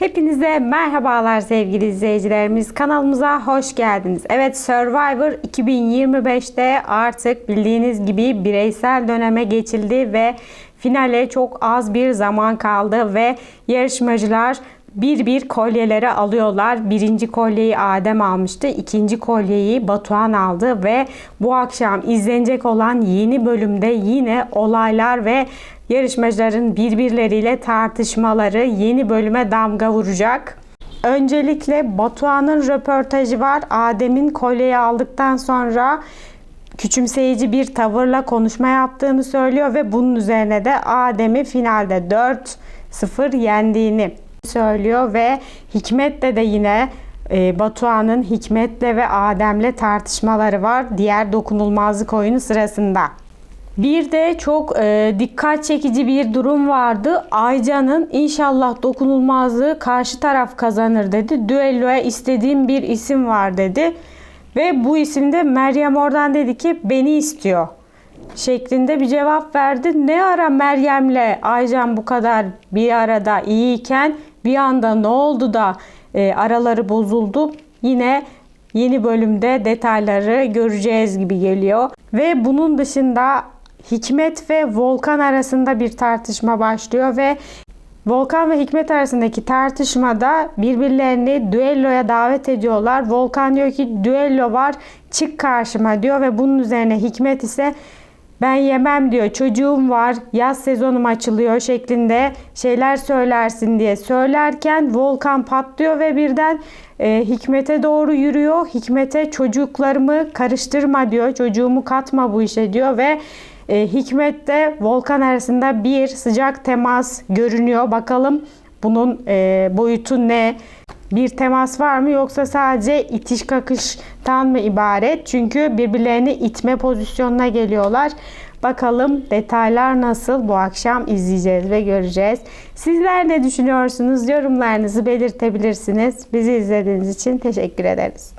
Hepinize merhabalar sevgili izleyicilerimiz. Kanalımıza hoş geldiniz. Evet Survivor 2025'te artık bildiğiniz gibi bireysel döneme geçildi ve finale çok az bir zaman kaldı ve yarışmacılar bir bir kolyeleri alıyorlar. Birinci kolyeyi Adem almıştı. ikinci kolyeyi Batuhan aldı ve bu akşam izlenecek olan yeni bölümde yine olaylar ve yarışmacıların birbirleriyle tartışmaları yeni bölüme damga vuracak. Öncelikle Batuhan'ın röportajı var. Adem'in kolyeyi aldıktan sonra küçümseyici bir tavırla konuşma yaptığını söylüyor ve bunun üzerine de Adem'i finalde 4-0 yendiğini söylüyor ve Hikmet'le de yine e, Batuhan'ın Hikmet'le ve Adem'le tartışmaları var diğer dokunulmazlık oyunu sırasında. Bir de çok e, dikkat çekici bir durum vardı. Aycan'ın inşallah dokunulmazlığı karşı taraf kazanır dedi. Düelloya istediğim bir isim var dedi. Ve bu isimde Meryem oradan dedi ki beni istiyor şeklinde bir cevap verdi. Ne ara Meryem'le Aycan bu kadar bir arada iyiyken bir anda ne oldu da e, araları bozuldu? Yine yeni bölümde detayları göreceğiz gibi geliyor. Ve bunun dışında Hikmet ve Volkan arasında bir tartışma başlıyor ve Volkan ve Hikmet arasındaki tartışmada birbirlerini düelloya davet ediyorlar. Volkan diyor ki düello var çık karşıma diyor ve bunun üzerine Hikmet ise ben yemem diyor çocuğum var yaz sezonum açılıyor şeklinde şeyler söylersin diye söylerken Volkan patlıyor ve birden e, Hikmet'e doğru yürüyor. Hikmet'e çocuklarımı karıştırma diyor çocuğumu katma bu işe diyor ve e, Hikmet'te Volkan arasında bir sıcak temas görünüyor. Bakalım bunun e, boyutu ne? Bir temas var mı yoksa sadece itiş kakıştan mı ibaret? Çünkü birbirlerini itme pozisyonuna geliyorlar. Bakalım detaylar nasıl bu akşam izleyeceğiz ve göreceğiz. Sizler ne düşünüyorsunuz? Yorumlarınızı belirtebilirsiniz. Bizi izlediğiniz için teşekkür ederiz.